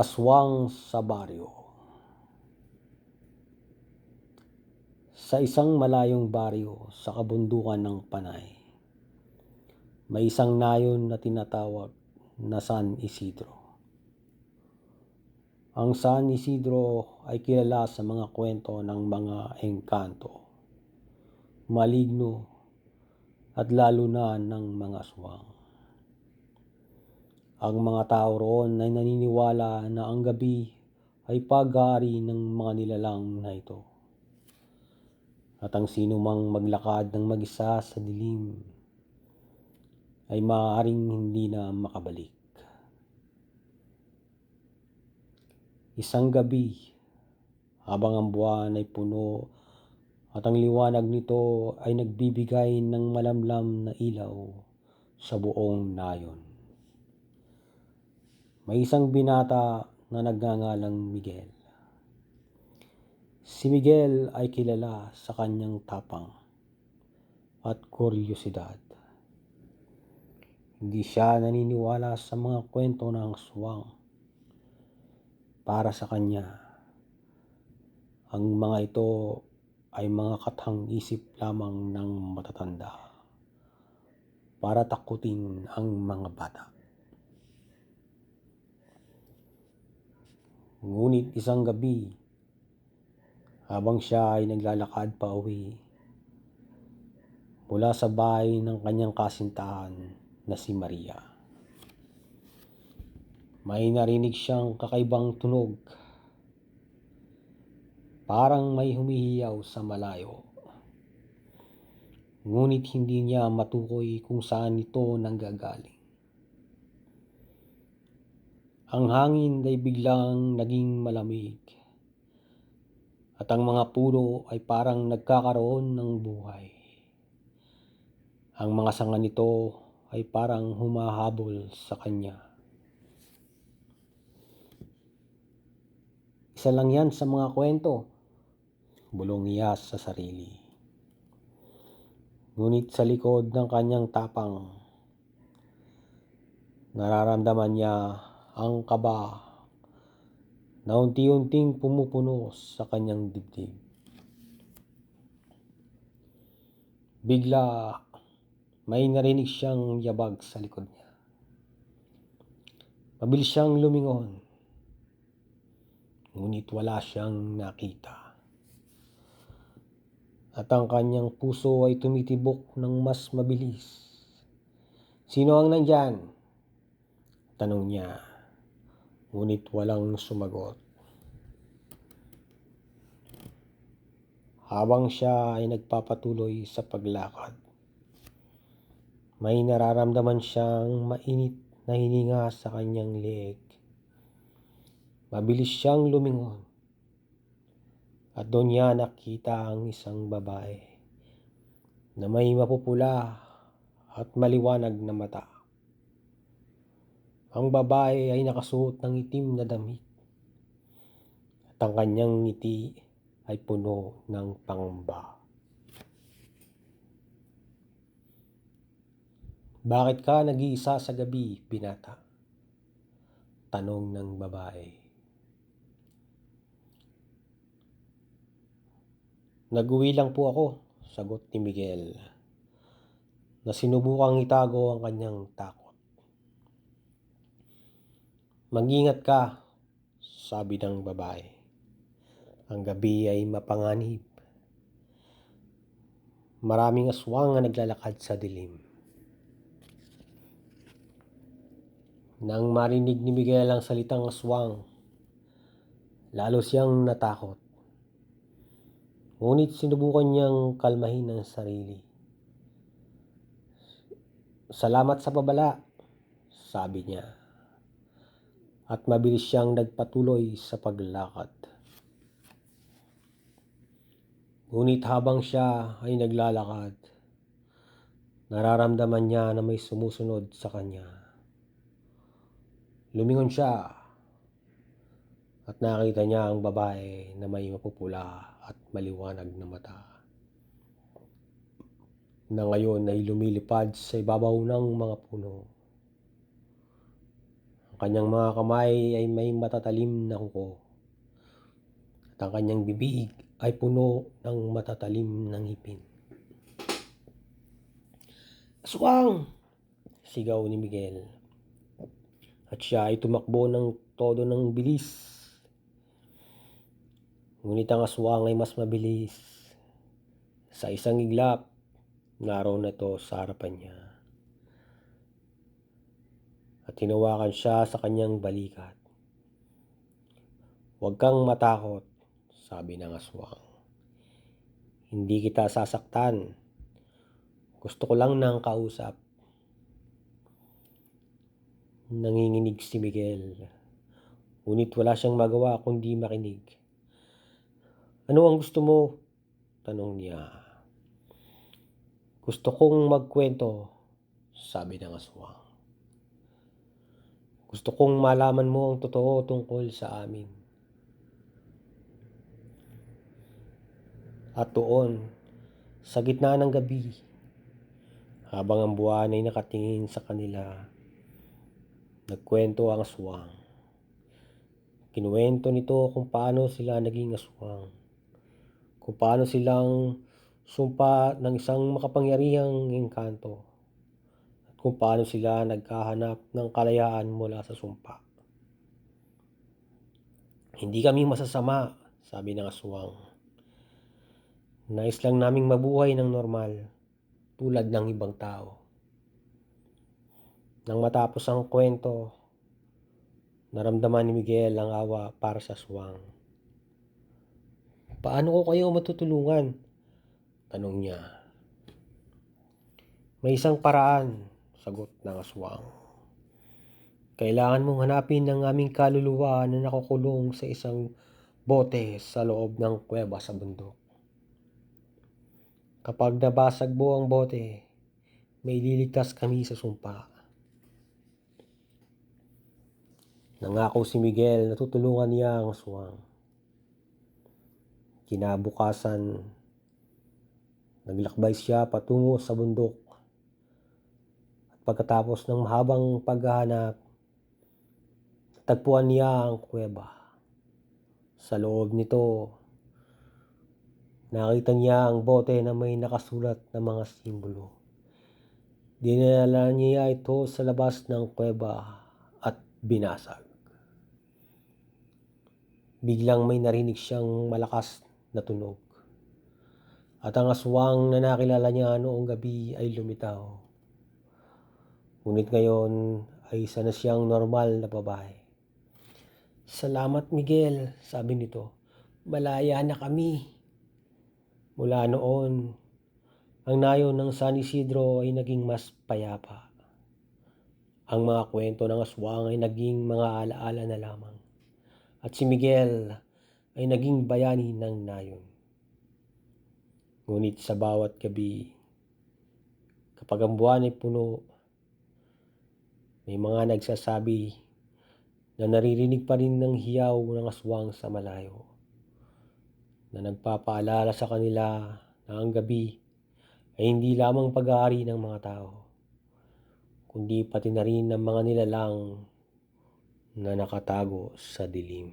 Aswang sa baryo Sa isang malayong baryo sa kabundukan ng Panay, may isang nayon na tinatawag na San Isidro. Ang San Isidro ay kilala sa mga kwento ng mga engkanto, maligno at lalo na ng mga aswang. Ang mga tao roon ay naniniwala na ang gabi ay pag-aari ng mga nilalang na ito. At ang sino mang maglakad ng mag-isa sa dilim ay maaaring hindi na makabalik. Isang gabi, habang ang buwan ay puno at ang liwanag nito ay nagbibigay ng malamlam na ilaw sa buong nayon. May isang binata na nagngangalang Miguel. Si Miguel ay kilala sa kanyang tapang at kuryosidad. Hindi siya naniniwala sa mga kwento ng aswang. Para sa kanya, ang mga ito ay mga katang isip lamang ng matatanda para takutin ang mga bata. Ngunit isang gabi, habang siya ay naglalakad pa uwi mula sa bahay ng kanyang kasintahan na si Maria. May narinig siyang kakaibang tunog. Parang may humihiyaw sa malayo. Ngunit hindi niya matukoy kung saan ito nanggagaling. Ang hangin ay biglang naging malamig at ang mga puno ay parang nagkakaroon ng buhay. Ang mga sanga nito ay parang humahabol sa kanya. Isa lang yan sa mga kwento, bulong niya sa sarili. Ngunit sa likod ng kanyang tapang, nararamdaman niya ang kaba na unti-unting pumupuno sa kanyang dibdib. Bigla, may narinig siyang yabag sa likod niya. Mabilis siyang lumingon, ngunit wala siyang nakita. At ang kanyang puso ay tumitibok ng mas mabilis. Sino ang nandyan? Tanong niya ngunit walang sumagot. Habang siya ay nagpapatuloy sa paglakad, may nararamdaman siyang mainit na hininga sa kanyang leeg. Mabilis siyang lumingon at doon niya nakita ang isang babae na may mapupula at maliwanag na mata. Ang babae ay nakasuot ng itim na damit at ang kanyang ngiti ay puno ng pangamba. Bakit ka nag-iisa sa gabi, binata? Tanong ng babae. Nag-uwi lang po ako, sagot ni Miguel, na sinubukang itago ang kanyang takot. Mag-ingat ka, sabi ng babae. Ang gabi ay mapanganib. Maraming aswang ang naglalakad sa dilim. Nang marinig ni Miguel ang salitang aswang, lalo siyang natakot. Ngunit sinubukan niyang kalmahin ang sarili. Salamat sa babala, sabi niya at mabilis siyang nagpatuloy sa paglakad. Ngunit habang siya ay naglalakad, nararamdaman niya na may sumusunod sa kanya. Lumingon siya at nakita niya ang babae na may mapupula at maliwanag na mata na ngayon ay lumilipad sa ibabaw ng mga puno kanyang mga kamay ay may matatalim na kuko. At ang kanyang bibig ay puno ng matatalim na ngipin. Aswang! Sigaw ni Miguel. At siya ay tumakbo ng todo ng bilis. Ngunit ang aswang ay mas mabilis. Sa isang iglap, naroon na to sa harapan niya. At tinawakan siya sa kanyang balikat. Huwag kang matakot, sabi ng aswang. Hindi kita sasaktan. Gusto ko lang ng kausap. Nanginginig si Miguel. Ngunit wala siyang magawa kundi makinig. Ano ang gusto mo? Tanong niya. Gusto kong magkwento, sabi ng aswang. Gusto kong malaman mo ang totoo tungkol sa amin. At doon, sa gitna ng gabi, habang ang buwan ay nakatingin sa kanila, nagkwento ang aswang. Kinuwento nito kung paano sila naging aswang. Kung paano silang sumpa ng isang makapangyarihang engkanto. Kung paano sila nagkahanap ng kalayaan mula sa sumpa. Hindi kami masasama, sabi ng aswang. Nais lang naming mabuhay ng normal, tulad ng ibang tao. Nang matapos ang kwento, naramdaman ni Miguel ang awa para sa aswang. Paano ko kayo matutulungan? Tanong niya. May isang paraan, sagot ng aswang. Kailangan mong hanapin ang aming kaluluwa na nakukulong sa isang bote sa loob ng kuweba sa bundok. Kapag nabasag mo ang bote, may liligtas kami sa sumpa. Nangako si Miguel na tutulungan niya ang aswang. Kinabukasan, naglakbay siya patungo sa bundok. At pagkatapos ng mahabang paghahanap, tagpuan niya ang kuweba. Sa loob nito, nakita niya ang bote na may nakasulat na mga simbolo. Dinala niya ito sa labas ng kuweba at binasag. Biglang may narinig siyang malakas na tunog. At ang aswang na nakilala niya noong gabi ay lumitaw. Ngunit ngayon ay isa na siyang normal na babae. Salamat Miguel, sabi nito. Malaya na kami. Mula noon, ang nayon ng San Isidro ay naging mas payapa. Ang mga kwento ng aswang ay naging mga alaala na lamang. At si Miguel ay naging bayani ng nayon. Ngunit sa bawat gabi, kapag ang buwan ay puno, may mga nagsasabi na naririnig pa rin ng hiyaw ng aswang sa malayo na nagpapaalala sa kanila na ang gabi ay hindi lamang pag-aari ng mga tao, kundi pati na rin ng mga nilalang na nakatago sa dilim.